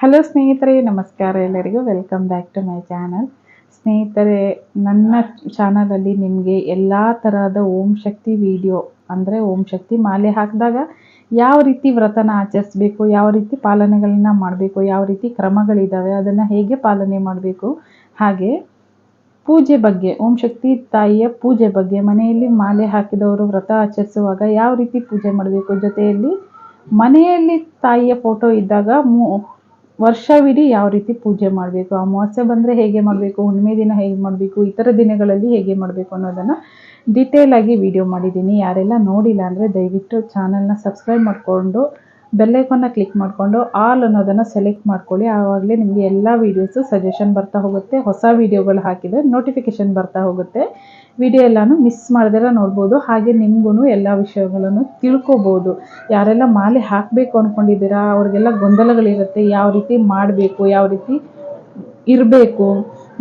Hello ಸ್ನೇಹಿತರೆ, ನಮಸ್ಕಾರ ಎಲ್ಲರಿಗೂ. Welcome back to my channel ಸ್ನೇಹಿತರೆ, ನನ್ನ ಚಾನಲಲ್ಲಿ ನಿಮಗೆ ಎಲ್ಲ ತರಹದ ಓಂ ಶಕ್ತಿ ವಿಡಿಯೋ ಅಂದರೆ ಓಂ ಶಕ್ತಿ ಮಾಲೆ ಹಾಕಿದಾಗ ಯಾವ ರೀತಿ ವ್ರತನ ಆಚರಿಸ್ಬೇಕು, ಯಾವ ರೀತಿ ಪಾಲನೆಗಳನ್ನ ಮಾಡಬೇಕು, ಯಾವ ರೀತಿ ಕ್ರಮಗಳಿದ್ದಾವೆ ಅದನ್ನು ಹೇಗೆ ಪಾಲನೆ ಮಾಡಬೇಕು, ಹಾಗೆ ಪೂಜೆ ಬಗ್ಗೆ, ಓಂ ಶಕ್ತಿ ತಾಯಿಯ ಪೂಜೆ ಬಗ್ಗೆ, ಮನೆಯಲ್ಲಿ ಮಾಲೆ ಹಾಕಿದವರು ವ್ರತ ಆಚರಿಸುವಾಗ ಯಾವ ರೀತಿ ಪೂಜೆ ಮಾಡಬೇಕು, ಜೊತೆಯಲ್ಲಿ ಮನೆಯಲ್ಲಿ ತಾಯಿಯ ಫೋಟೋ ಇದ್ದಾಗ ವರ್ಷವಿಡೀ ಯಾವ ರೀತಿ ಪೂಜೆ ಮಾಡಬೇಕು, ಅಮಾವಾಸ್ಯೆ ಬಂದರೆ ಹೇಗೆ ಮಾಡಬೇಕು, ಹುಣ್ಣಿಮೆ ದಿನ ಹೇಗೆ ಮಾಡಬೇಕು, ಇತರ ದಿನಗಳಲ್ಲಿ ಹೇಗೆ ಮಾಡಬೇಕು ಅನ್ನೋದನ್ನು ಡೀಟೇಲಾಗಿ ವಿಡಿಯೋ ಮಾಡಿದ್ದೀನಿ. ಯಾರೆಲ್ಲ ನೋಡಿಲ್ಲ ಅಂದರೆ ದಯವಿಟ್ಟು ಚಾನಲ್ನ ಸಬ್ಸ್ಕ್ರೈಬ್ ಮಾಡಿಕೊಂಡು ಬೆಲ್ಲೈಕನ್ನ ಕ್ಲಿಕ್ ಮಾಡಿಕೊಂಡು ಆಲ್ ಅನ್ನೋದನ್ನು ಸೆಲೆಕ್ಟ್ ಮಾಡ್ಕೊಳ್ಳಿ. ಆವಾಗಲೇ ನಿಮಗೆ ಎಲ್ಲ ವೀಡಿಯೋಸು ಸಜೆಷನ್ ಬರ್ತಾ ಹೋಗುತ್ತೆ. ಹೊಸ ವೀಡಿಯೋಗಳು ಹಾಕಿದರೆ ನೋಟಿಫಿಕೇಷನ್ ಬರ್ತಾ ಹೋಗುತ್ತೆ. ವಿಡಿಯೋ ಎಲ್ಲನೂ ಮಿಸ್ ಮಾಡಿದ್ರೆ ನೋಡ್ಬೋದು. ಹಾಗೆ ನಿಮಗೂ ಎಲ್ಲ ವಿಷಯಗಳನ್ನು ತಿಳ್ಕೊಬೋದು. ಯಾರೆಲ್ಲ ಮಾಲೆ ಹಾಕಬೇಕು ಅಂದ್ಕೊಂಡಿದ್ದೀರಾ ಅವ್ರಿಗೆಲ್ಲ ಗೊಂದಲಗಳಿರುತ್ತೆ, ಯಾವ ರೀತಿ ಮಾಡಬೇಕು, ಯಾವ ರೀತಿ ಇರಬೇಕು,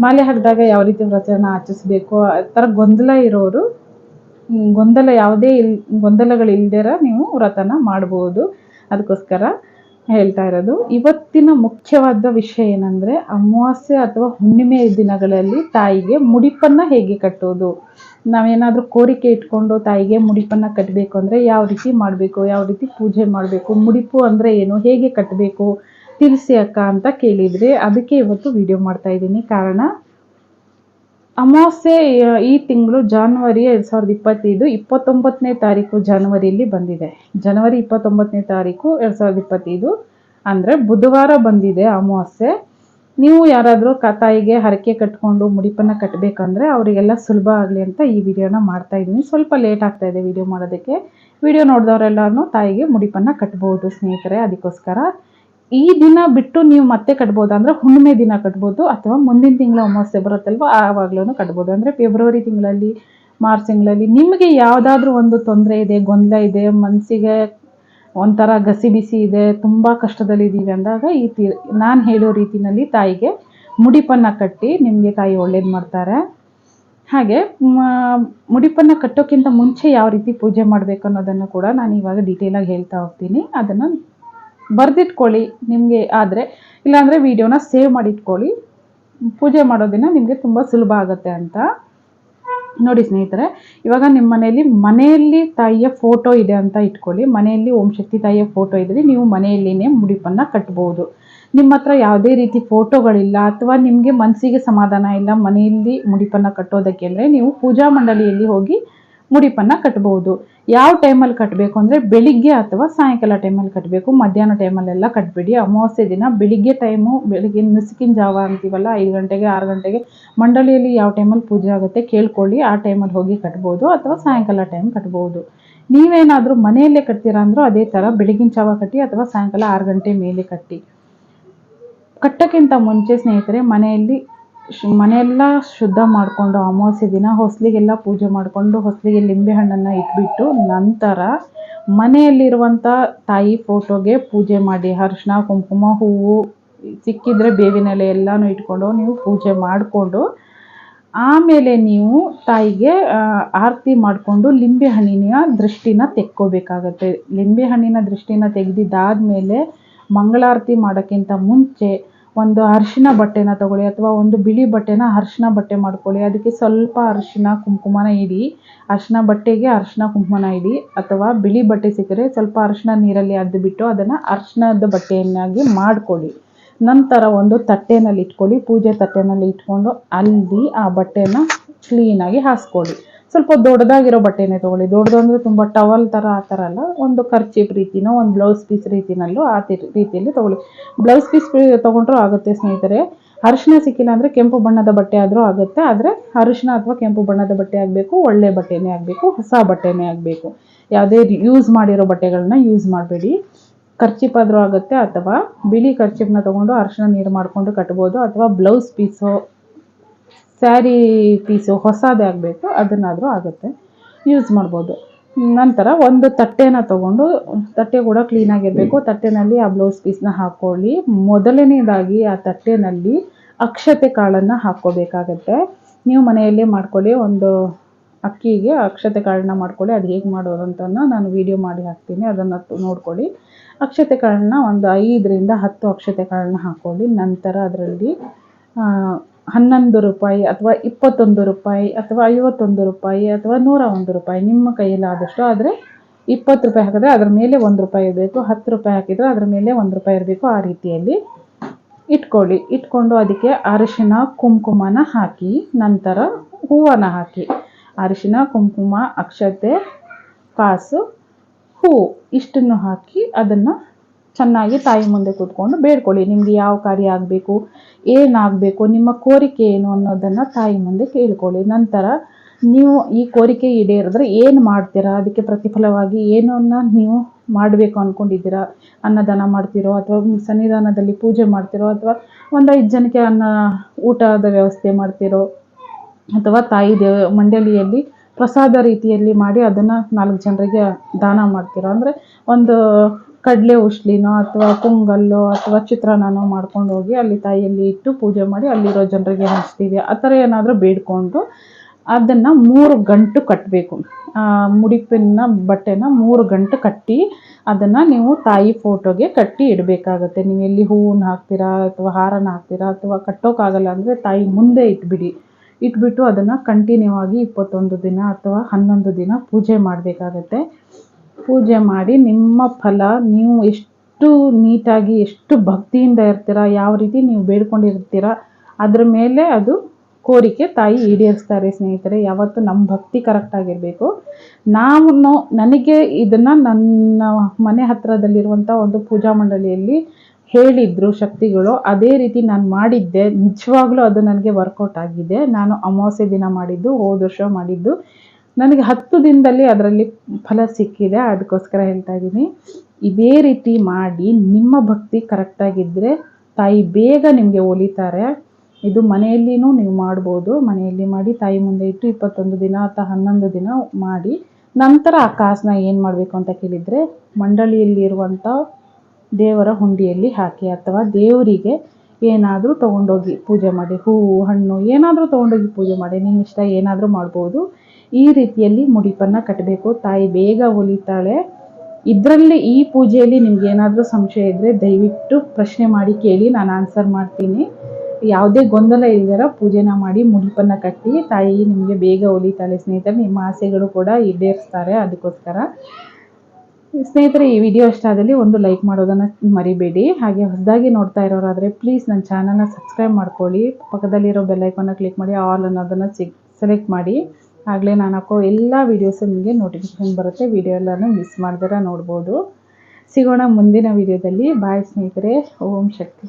ಮಾಲೆ ಹಾಕಿದಾಗ ಯಾವ ರೀತಿ ವ್ರತನ ಆಚರಿಸ್ಬೇಕು, ಆ ಥರ ಗೊಂದಲ ಇರೋರು ಗೊಂದಲ ಯಾವುದೇ ಇಲ್, ಗೊಂದಲಗಳಿಲ್ದಿರ ನೀವು ವ್ರತನ ಮಾಡ್ಬೋದು. ಅದಕ್ಕೋಸ್ಕರ ಹೇಳ್ತಾ ಇರೋದು. ಇವತ್ತಿನ ಮುಖ್ಯವಾದ ವಿಷಯ ಏನಂದರೆ, ಅಮಾವಾಸ್ಯೆ ಅಥವಾ ಹುಣ್ಣಿಮೆ ದಿನಗಳಲ್ಲಿ ತಾಯಿಗೆ ಮುಡಿಪನ್ನು ಹೇಗೆ ಕಟ್ಟೋದು? ನಾವೇನಾದರೂ ಕೋರಿಕೆ ಇಟ್ಕೊಂಡು ತಾಯಿಗೆ ಮುಡಿಪನ್ನು ಕಟ್ಟಬೇಕು ಅಂದರೆ ಯಾವ ರೀತಿ ಮಾಡಬೇಕು, ಯಾವ ರೀತಿ ಪೂಜೆ ಮಾಡಬೇಕು, ಮುಡಿಪು ಅಂದರೆ ಏನು, ಹೇಗೆ ಕಟ್ಟಬೇಕು ತಿಳಿಸಿ ಅಕ್ಕ ಅಂತ ಕೇಳಿದರೆ, ಅದಕ್ಕೆ ಇವತ್ತು ವಿಡಿಯೋ ಮಾಡ್ತಾ ಇದ್ದೀನಿ. ಕಾರಣ ಅಮಾವಾಸ್ಯೆ ಈ ತಿಂಗಳು ಜಾನ್ವರಿ ಎರಡು ಸಾವಿರದ ಇಪ್ಪತ್ತೈದು, ಇಪ್ಪತ್ತೊಂಬತ್ತನೇ ತಾರೀಕು ಜಾನ್ವರಿಯಲ್ಲಿ ಬಂದಿದೆ. ಜನವರಿ ಇಪ್ಪತ್ತೊಂಬತ್ತನೇ ತಾರೀಕು ಎರಡು ಸಾವಿರದ ಇಪ್ಪತ್ತೈದು. ಅಂದರೆ ಬುಧವಾರ ಬಂದಿದೆ ಅಮಾವಾಸ್ಯೆ. ನೀವು ಯಾರಾದರೂ ತಾಯಿಗೆ ಹರಕೆ ಕಟ್ಕೊಂಡು ಮುಡಿಪನ್ನು ಕಟ್ಟಬೇಕಂದ್ರೆ ಅವರಿಗೆಲ್ಲ ಸುಲಭ ಆಗಲಿ ಅಂತ ಈ ವಿಡಿಯೋನ ಮಾಡ್ತಾ ಇದ್ದೀನಿ. ಸ್ವಲ್ಪ ಲೇಟ್ ಆಗ್ತಾ ಇದೆ ವಿಡಿಯೋ ಮಾಡೋದಕ್ಕೆ. ವಿಡಿಯೋ ನೋಡಿದವರೆಲ್ಲರೂ ತಾಯಿಗೆ ಮುಡಿಪನ್ನು ಕಟ್ಬೋದು ಸ್ನೇಹಿತರೆ, ಅದಕ್ಕೋಸ್ಕರ. ಈ ದಿನ ಬಿಟ್ಟು ನೀವು ಮತ್ತೆ ಕಟ್ಬೋದು ಅಂದರೆ ಹುಣ್ಣಿಮೆ ದಿನ ಕಟ್ಬೋದು ಅಥವಾ ಮುಂದಿನ ತಿಂಗಳ ಅಮಾವಾಸ್ಯೆ ಬರುತ್ತಲ್ವ ಆವಾಗ್ಲೂ ಕಟ್ಬೋದು. ಅಂದರೆ ಫೆಬ್ರವರಿ ತಿಂಗಳಲ್ಲಿ ಮಾರ್ಚ್ ತಿಂಗಳಲ್ಲಿ ನಿಮಗೆ ಯಾವುದಾದ್ರೂ ಒಂದು ತೊಂದರೆ ಇದೆ, ಗೊಂದಲ ಇದೆ, ಮನಸ್ಸಿಗೆ ಒಂಥರ ಗಸಿಬಿಸಿ ಇದೆ, ತುಂಬ ಕಷ್ಟದಲ್ಲಿದ್ದೀವಿ ಅಂದಾಗ ಈ ತಿ, ನಾನು ಹೇಳೋ ರೀತಿಯಲ್ಲಿ ತಾಯಿಗೆ ಮುಡಿಪನ್ನು ಕಟ್ಟಿ ನಿಮಗೆ ತಾಯಿ ಒಳ್ಳೇದು ಮಾಡ್ತಾರೆ. ಹಾಗೆ ಮುಡಿಪನ್ನ ಕಟ್ಟೋಕ್ಕಿಂತ ಮುಂಚೆ ಯಾವ ರೀತಿ ಪೂಜೆ ಮಾಡಬೇಕು ಅನ್ನೋದನ್ನು ಕೂಡ ನಾನು ಇವಾಗ ಡೀಟೇಲಾಗಿ ಹೇಳ್ತಾ ಹೋಗ್ತೀನಿ. ಅದನ್ನು ಬರೆದಿಟ್ಕೊಳ್ಳಿ ನಿಮಗೆ ಆದರೆ, ಇಲ್ಲಾಂದರೆ ವಿಡಿಯೋನ ಸೇವ್ ಮಾಡಿಟ್ಕೊಳ್ಳಿ. ಪೂಜೆ ಮಾಡೋದಿನ ನಿಮಗೆ ತುಂಬ ಸುಲಭ ಆಗುತ್ತೆ ಅಂತ. ನೋಡಿ ಸ್ನೇಹಿತರೆ, ಇವಾಗ ನಿಮ್ಮ ಮನೆಯಲ್ಲಿ ಮನೆಯಲ್ಲಿ ತಾಯಿಯ ಫೋಟೋ ಇದೆ ಅಂತ ಇಟ್ಕೊಳ್ಳಿ. ಮನೆಯಲ್ಲಿ ಓಂ ಶಕ್ತಿ ತಾಯಿಯ ಫೋಟೋ ಇದ್ದರೆ ನೀವು ಮನೆಯಲ್ಲಿನೇ ಮುಡಿಪನ್ನು ಕಟ್ಬೋದು. ನಿಮ್ಮ ಹತ್ರ ಯಾವುದೇ ರೀತಿ ಫೋಟೋಗಳಿಲ್ಲ ಅಥವಾ ನಿಮಗೆ ಮನಸ್ಸಿಗೆ ಸಮಾಧಾನ ಇಲ್ಲ ಮನೆಯಲ್ಲಿ ಮುಡಿಪನ್ನು ಕಟ್ಟೋದಕ್ಕೆ ಅಂದರೆ ನೀವು ಪೂಜಾ ಮಂಡಳಿಯಲ್ಲಿ ಹೋಗಿ ಮುಡಿಪನ್ನು ಕಟ್ಬೋದು. ಯಾವ ಟೈಮಲ್ಲಿ ಕಟ್ಟಬೇಕು ಅಂದರೆ ಬೆಳಿಗ್ಗೆ ಅಥವಾ ಸಾಯಂಕಾಲ ಟೈಮಲ್ಲಿ ಕಟ್ಟಬೇಕು ಮಧ್ಯಾಹ್ನ ಟೈಮಲ್ಲೆಲ್ಲ ಕಟ್ಟಬೇಡಿ ಅಮಾವಾಸ್ಯೆ ದಿನ ಬೆಳಿಗ್ಗೆ ಟೈಮು, ಬೆಳಿಗ್ಗೆ ನುಸುಕಿನ ಜಾವ ಅಂತೀವಲ್ಲ, ಐದು ಗಂಟೆಗೆ, ಆರು ಗಂಟೆಗೆ ಮಂಡಳಿಯಲ್ಲಿ ಯಾವ ಟೈಮಲ್ಲಿ ಪೂಜೆ ಆಗುತ್ತೆ ಕೇಳ್ಕೊಳ್ಳಿ. ಆ ಟೈಮಲ್ಲಿ ಹೋಗಿ ಕಟ್ಬೋದು ಅಥವಾ ಸಾಯಂಕಾಲ ಟೈಮ್ ಕಟ್ಬೋದು. ನೀವೇನಾದರೂ ಮನೆಯಲ್ಲೇ ಕಟ್ತೀರಾ ಅಂದರೂ ಅದೇ ಥರ ಬೆಳಗಿನ ಜಾವ ಕಟ್ಟಿ ಅಥವಾ ಸಾಯಂಕಾಲ ಆರು ಗಂಟೆ ಮೇಲೆ ಕಟ್ಟಿ. ಕಟ್ಟೋಕ್ಕಿಂತ ಮುಂಚೆ ಸ್ನೇಹಿತರೆ ಮನೆಯಲ್ಲಿ ಮನೆಯೆಲ್ಲ ಶುದ್ಧ ಮಾಡಿಕೊಂಡು ಅಮಾವಾಸ್ಯೆ ದಿನ ಹೊಸಲಿಗೆಲ್ಲ ಪೂಜೆ ಮಾಡಿಕೊಂಡು ಹೊಸಲಿಗೆ ಲಿಂಬೆ ಹಣ್ಣನ್ನು ಇಟ್ಬಿಟ್ಟು ನಂತರ ಮನೆಯಲ್ಲಿರುವಂಥ ತಾಯಿ ಫೋಟೋಗೆ ಪೂಜೆ ಮಾಡಿ ಅರ್ಶಿನ ಕುಂಕುಮ, ಹೂವು ಸಿಕ್ಕಿದ್ರೆ ಬೇವಿನ ಎಲೆ ಎಲ್ಲನೂ ಇಟ್ಕೊಂಡು ನೀವು ಪೂಜೆ ಮಾಡಿಕೊಂಡು ಆಮೇಲೆ ನೀವು ತಾಯಿಗೆ ಆರತಿ ಮಾಡಿಕೊಂಡು ಲಿಂಬೆಹಣ್ಣಿನ ದೃಷ್ಟಿನ ತೆಕ್ಕೋಬೇಕಾಗತ್ತೆ. ಲಿಂಬೆಹಣ್ಣಿನ ದೃಷ್ಟಿನ ತೆಗೆದಿದ್ದಾದಮೇಲೆ ಮಂಗಳಾರತಿ ಮಾಡೋಕ್ಕಿಂತ ಮುಂಚೆ ಒಂದು ಅರಿಶಿನ ಬಟ್ಟೆನ ತಗೊಳ್ಳಿ ಅಥವಾ ಒಂದು ಬಿಳಿ ಬಟ್ಟೆನ ಅರಿಶಿನ ಬಟ್ಟೆ ಮಾಡ್ಕೊಳ್ಳಿ. ಅದಕ್ಕೆ ಸ್ವಲ್ಪ ಅರಿಶಿನ ಕುಂಕುಮನ ಇಡಿ. ಅರಿಶಿನ ಬಟ್ಟೆಗೆ ಅರಿಶಿನ ಕುಂಕುಮನ ಇಡಿ. ಅಥವಾ ಬಿಳಿ ಬಟ್ಟೆ ಸಿಕ್ಕರೆ ಸ್ವಲ್ಪ ಅರಿಶಿನ ನೀರಲ್ಲಿ ಅದ್ದುಬಿಟ್ಟು ಅದನ್ನು ಅರಿಶಿನದ ಬಟ್ಟೆಯನ್ನಾಗಿ ಮಾಡ್ಕೊಳ್ಳಿ. ನಂತರ ಒಂದು ತಟ್ಟೆನಲ್ಲಿ ಇಟ್ಕೊಳ್ಳಿ. ಪೂಜೆ ತಟ್ಟೆನಲ್ಲಿ ಇಟ್ಕೊಂಡು ಅಲ್ಲಿ ಆ ಬಟ್ಟೆನ ಕ್ಲೀನಾಗಿ ಹಾಸ್ಕೊಳ್ಳಿ. ಸ್ವಲ್ಪ ದೊಡ್ಡದಾಗಿರೋ ಬಟ್ಟೆನೇ ತೊಗೊಳ್ಳಿ. ದೊಡ್ಡದು ಅಂದರೆ ತುಂಬ ಟವಲ್ ಥರ ಆ ಥರ ಅಲ್ಲ, ಒಂದು ಖರ್ಚೀಪ್ ರೀತಿನೋ, ಒಂದು ಬ್ಲೌಸ್ ಪೀಸ್ ರೀತಿನಲ್ಲೂ ಆ ರೀತಿಯಲ್ಲಿ ತೊಗೊಳ್ಳಿ. ಬ್ಲೌಸ್ ಪೀಸ್ ತೊಗೊಂಡ್ರೂ ಆಗುತ್ತೆ ಸ್ನೇಹಿತರೆ. ಅರಿಶಿನ ಸಿಕ್ಕಿಲ್ಲ ಅಂದರೆ ಕೆಂಪು ಬಣ್ಣದ ಬಟ್ಟೆ ಆದರೂ ಆಗುತ್ತೆ, ಆದರೆ ಅರಿಶಿನ ಅಥವಾ ಕೆಂಪು ಬಣ್ಣದ ಬಟ್ಟೆ ಆಗಬೇಕು, ಒಳ್ಳೆ ಬಟ್ಟೆನೇ ಆಗಬೇಕು, ಹೊಸ ಬಟ್ಟೆನೇ ಆಗಬೇಕು. ಯಾವುದೇ ಯೂಸ್ ಮಾಡಿರೋ ಬಟ್ಟೆಗಳನ್ನ ಯೂಸ್ ಮಾಡಬೇಡಿ. ಖರ್ಚಿಪ್ ಆದರೂ ಆಗುತ್ತೆ ಅಥವಾ ಬಿಳಿ ಖರ್ಚಿಪ್ನ ತೊಗೊಂಡು ಅರಿಶಿನ ನೀರು ಮಾಡಿಕೊಂಡು ಕಟ್ಬೋದು, ಅಥವಾ ಬ್ಲೌಸ್ ಪೀಸು ಸ್ಯಾರಿ ಪೀಸು ಹೊಸದೇ ಆಗಬೇಕು ಅದನ್ನಾದರೂ ಆಗುತ್ತೆ. ಯೂಸ್ ಮಾಡ್ಬೋದು. ನಂತರ ಒಂದು ತಟ್ಟೆನ ತೊಗೊಂಡು ತಟ್ಟೆ ಕೂಡ ಕ್ಲೀನಾಗಿರಬೇಕು ತಟ್ಟೆನಲ್ಲಿ ಆ ಬ್ಲೌಸ್ ಪೀಸ್ನ ಹಾಕ್ಕೊಳ್ಳಿ ಮೊದಲನೇದಾಗಿ ಆ ತಟ್ಟೆನಲ್ಲಿ ಅಕ್ಷತೆ ಕಾಳನ್ನು ಹಾಕ್ಕೋಬೇಕಾಗತ್ತೆ. ನೀವು ಮನೆಯಲ್ಲೇ ಮಾಡ್ಕೊಳ್ಳಿ ಒಂದು ಅಕ್ಕಿಗೆ ಅಕ್ಷತೆ ಕಾಳನ್ನ ಮಾಡ್ಕೊಳ್ಳಿ. ಅದು ಹೇಗೆ ಮಾಡೋದು ಅಂತ ನಾನು ವಿಡಿಯೋ ಮಾಡಿ ಹಾಕ್ತೀನಿ. ಅದನ್ನು ನೋಡ್ಕೊಳ್ಳಿ. ಅಕ್ಷತೆಗಳನ್ನ ಒಂದು ಐದರಿಂದ ಹತ್ತು ಅಕ್ಷತೆ ಕಾಳನ್ನ ಹಾಕ್ಕೊಳ್ಳಿ ನಂತರ ಅದರಲ್ಲಿ ಹನ್ನೊಂದು ರೂಪಾಯಿ ಅಥವಾ ಇಪ್ಪತ್ತೊಂದು ರೂಪಾಯಿ ಅಥವಾ ಐವತ್ತೊಂದು ರೂಪಾಯಿ ಅಥವಾ ನೂರ ಒಂದು ರೂಪಾಯಿ ನಿಮ್ಮ ಕೈಯಲ್ಲಾದಷ್ಟು ಆದರೆ ಇಪ್ಪತ್ತು ರೂಪಾಯಿ ಹಾಕಿದ್ರೆ ಅದ್ರ ಮೇಲೆ ಒಂದು ರೂಪಾಯಿ ಇರಬೇಕು, ಹತ್ತು ರೂಪಾಯಿ ಹಾಕಿದರೆ ಅದ್ರ ಮೇಲೆ ಒಂದು ರೂಪಾಯಿ ಇರಬೇಕು. ಆ ರೀತಿಯಲ್ಲಿ ಇಟ್ಕೊಳ್ಳಿ. ಇಟ್ಕೊಂಡು ಅದಕ್ಕೆ ಅರಿಶಿನ, ಕುಂಕುಮನ ಹಾಕಿ, ನಂತರ ಹೂವನ್ನು ಹಾಕಿ. ಅರಿಶಿನ, ಕುಂಕುಮ, ಅಕ್ಷತೆ ಕಾಸು ಹೂವು ಇಷ್ಟನ್ನು ಹಾಕಿ ಅದನ್ನು ಚೆನ್ನಾಗಿ ತಾಯಿ ಮುಂದೆ ಕೂತ್ಕೊಂಡು ಬೇಡ್ಕೊಳ್ಳಿ. ನಿಮಗೆ ಯಾವ ಕಾರ್ಯ ಆಗಬೇಕು ಏನಾಗಬೇಕು ನಿಮ್ಮ ಕೋರಿಕೆ ಏನು ಅನ್ನೋದನ್ನು ತಾಯಿ ಮುಂದೆ ಕೇಳ್ಕೊಳ್ಳಿ. ನಂತರ ನೀವು ಈ ಕೋರಿಕೆ ಈಡೇರಿದ್ರೆ ಏನು ಮಾಡ್ತೀರಾ, ಅದಕ್ಕೆ ಪ್ರತಿಫಲವಾಗಿ ಏನನ್ನು ನೀವು ಮಾಡಬೇಕು ಅಂದ್ಕೊಂಡಿದ್ದೀರಾ ಅನ್ನದಾನ ಮಾಡ್ತಿರೋ, ಅಥವಾ ಸನ್ನಿಧಾನದಲ್ಲಿ ಪೂಜೆ ಮಾಡ್ತಿರೋ, ಅಥವಾ ಒಂದು ಐದು ಜನಕ್ಕೆ ಅನ್ನ ಊಟದ ವ್ಯವಸ್ಥೆ ಮಾಡ್ತಿರೋ, ಅಥವಾ ತಾಯಿ ದೇವ ಮಂಡಳಿಯಲ್ಲಿ ಪ್ರಸಾದ ರೀತಿಯಲ್ಲಿ ಮಾಡಿ ಅದನ್ನು ನಾಲ್ಕು ಜನರಿಗೆ ದಾನ ಮಾಡ್ತಿರೋ. ಅಂದರೆ ಒಂದು ಕಡಲೆ ಉಸ್ಲಿನೋ ಅಥವಾ ಪೊಂಗಲ್ಲೋ ಅಥವಾ ಚಿತ್ರಾನ್ನನೋ ಮಾಡ್ಕೊಂಡು ಹೋಗಿ ಅಲ್ಲಿ ತಾಯಿಯಲ್ಲಿ ಇಟ್ಟು ಪೂಜೆ ಮಾಡಿ ಅಲ್ಲಿರೋ ಜನರಿಗೆ ಹಂಚ್ತೀವಿ. ಆ ಥರ ಏನಾದರೂ ಬೇಡಿಕೊಂಡು ಅದನ್ನು ಮೂರು ಗಂಟು ಕಟ್ಟಬೇಕು ಮುಡಿಪಿನ ಬಟ್ಟೆನ ಮೂರು ಗಂಟು ಕಟ್ಟಿ ಅದನ್ನು ನೀವು ತಾಯಿ ಫೋಟೋಗೆ ಕಟ್ಟಿ ಇಡಬೇಕಾಗತ್ತೆ. ನೀವು ಎಲ್ಲಿ ಹೂವನ್ನ ಹಾಕ್ತೀರಾ ಅಥವಾ ಹಾರನ ಹಾಕ್ತೀರಾ ಅಥವಾ ಕಟ್ಟೋಕ್ಕಾಗಲ್ಲ ಅಂದರೆ ತಾಯಿ ಮುಂದೆ ಇಟ್ಬಿಡಿ. ಇಟ್ಬಿಟ್ಟು ಅದನ್ನು ಕಂಟಿನ್ಯೂ ಆಗಿ ಇಪ್ಪತ್ತೊಂದು ದಿನ ಅಥವಾ ಹನ್ನೊಂದು ದಿನ ಪೂಜೆ ಮಾಡಬೇಕಾಗತ್ತೆ. ಪೂಜೆ ಮಾಡಿ ನಿಮ್ಮ ಫಲ, ನೀವು ಎಷ್ಟು ನೀಟಾಗಿ, ಎಷ್ಟು ಭಕ್ತಿಯಿಂದ ಇರ್ತೀರ, ಯಾವ ರೀತಿ ನೀವು ಬೇಡ್ಕೊಂಡಿರ್ತೀರ, ಅದ್ರ ಮೇಲೆ ಅದು ಕೋರಿಕೆ ತಾಯಿ ಈಡೇರಿಸ್ತಾರೆ ಸ್ನೇಹಿತರೆ. ಯಾವತ್ತು ನಮ್ಮ ಭಕ್ತಿ ಕರೆಕ್ಟಾಗಿರಬೇಕು ನಾನು ನನಗೆ ಇದನ್ನು ನನ್ನ ಮನೆ ಹತ್ತಿರದಲ್ಲಿರುವಂಥ ಒಂದು ಪೂಜಾ ಮಂಡಳಿಯಲ್ಲಿ ಹೇಳಿದ್ರು ಶಕ್ತಿಗಳು. ಅದೇ ರೀತಿ ನಾನು ಮಾಡಿದ್ದೆ. ನಿಜವಾಗ್ಲೂ ಅದು ನನಗೆ ವರ್ಕೌಟ್ ಆಗಿದೆ. ನಾನು ಅಮಾವಾಸ್ಯೆ ದಿನ ಮಾಡಿದ್ದು, ಹೋದ ವರ್ಷ ಮಾಡಿದ್ದು. ನನಗೆ ಹತ್ತು ದಿನದಲ್ಲಿ ಅದರಲ್ಲಿ ಫಲ ಸಿಕ್ಕಿದೆ, ಅದಕ್ಕೋಸ್ಕರ ಹೇಳ್ತಾ ಇದ್ದೀನಿ. ಇದೇ ರೀತಿ ಮಾಡಿ, ನಿಮ್ಮ ಭಕ್ತಿ ಕರೆಕ್ಟಾಗಿದ್ದರೆ ತಾಯಿ ಬೇಗ ನಿಮಗೆ ಒಲಿತಾರೆ. ಇದು ಮನೆಯಲ್ಲಿನೂ ನೀವು ಮಾಡ್ಬೋದು. ಮನೆಯಲ್ಲಿ ಮಾಡಿ ತಾಯಿ ಮುಂದೆ ಇಟ್ಟು ಇಪ್ಪತ್ತೊಂದು ದಿನ ಅಥವಾ ಹನ್ನೊಂದು ದಿನ ಮಾಡಿ, ನಂತರ ಆ ಕಾಸನ್ನ ಏನು ಮಾಡಬೇಕು ಅಂತ ಕೇಳಿದರೆ ಮಂಡಳಿಯಲ್ಲಿರುವಂಥ ದೇವರ ಹುಂಡಿಯಲ್ಲಿ ಹಾಕಿ ಅಥವಾ ದೇವರಿಗೆ ಏನಾದರೂ ತೊಗೊಂಡೋಗಿ ಪೂಜೆ ಮಾಡಿ, ಹೂವು, ಹಣ್ಣು ಏನಾದರೂ ತೊಗೊಂಡೋಗಿ ಪೂಜೆ ಮಾಡಿ ನಿಮ್ಮ ಇಷ್ಟ ಏನಾದರೂ ಮಾಡ್ಬೋದು. ಈ ರೀತಿಯಲ್ಲಿ ಮುಡಿಪನ್ನು ಕಟ್ಟಬೇಕು ತಾಯಿ ಬೇಗ ಹೊಲಿತಾಳೆ ಇದರಲ್ಲಿ ಈ ಪೂಜೆಯಲ್ಲಿ ನಿಮ್ಗೆ ಏನಾದರೂ ಸಂಶಯ ಇದ್ದರೆ ದಯವಿಟ್ಟು ಪ್ರಶ್ನೆ ಮಾಡಿ ಕೇಳಿ, ನಾನು ಆನ್ಸರ್ ಮಾಡ್ತೀನಿ. ಯಾವುದೇ ಗೊಂದಲ ಇಲ್ಲದರ ಪೂಜೆನ ಮಾಡಿ ಮುಡಿಪನ್ನು ಕಟ್ಟಿ, ತಾಯಿ ನಿಮಗೆ ಬೇಗ ಹೊಲಿತಾಳೆ ಸ್ನೇಹಿತರೆ. ನಿಮ್ಮ ಆಸೆಗಳು ಕೂಡ ಈಡೇರಿಸ್ತಾರೆ ಅದಕ್ಕೋಸ್ಕರ. ಸ್ನೇಹಿತರೆ, ಈ ವಿಡಿಯೋ ಇಷ್ಟ ಆದಲ್ಲಿ ಒಂದು ಲೈಕ್ ಮಾಡೋದನ್ನು ಮರಿಬೇಡಿ. ಹಾಗೆ ಹೊಸದಾಗಿ ನೋಡ್ತಾ ಇರೋರಾದರೆ ಪ್ಲೀಸ್ ನನ್ನ ಚಾನಲ್ನ ಸಬ್ಸ್ಕ್ರೈಬ್ ಮಾಡ್ಕೊಳ್ಳಿ. ಪಕ್ಕದಲ್ಲಿರೋ ಬೆಲ್ಲೈಕನ್ನ ಕ್ಲಿಕ್ ಮಾಡಿ ಆಲ್ ಅನ್ನೋದನ್ನು ಸಿಗ್ ಸೆಲೆಕ್ಟ್ ಮಾಡಿ. ಆಗಲೇ ನಾನು ಹಾಕೋ ಎಲ್ಲ ವೀಡಿಯೋಸು ನಿಮಗೆ ನೋಟಿಫಿಕೇಶನ್ ಬರುತ್ತೆ. ವಿಡಿಯೋ ಎಲ್ಲನೂ ಮಿಸ್ ಮಾಡ್ದಿರ ನೋಡ್ಬೋದು. ಸಿಗೋಣ ಮುಂದಿನ ವಿಡಿಯೋದಲ್ಲಿ ಬಾಯ್ ಸ್ನೇಹಿತರೆ. ಓಂ ಶಕ್ತಿ.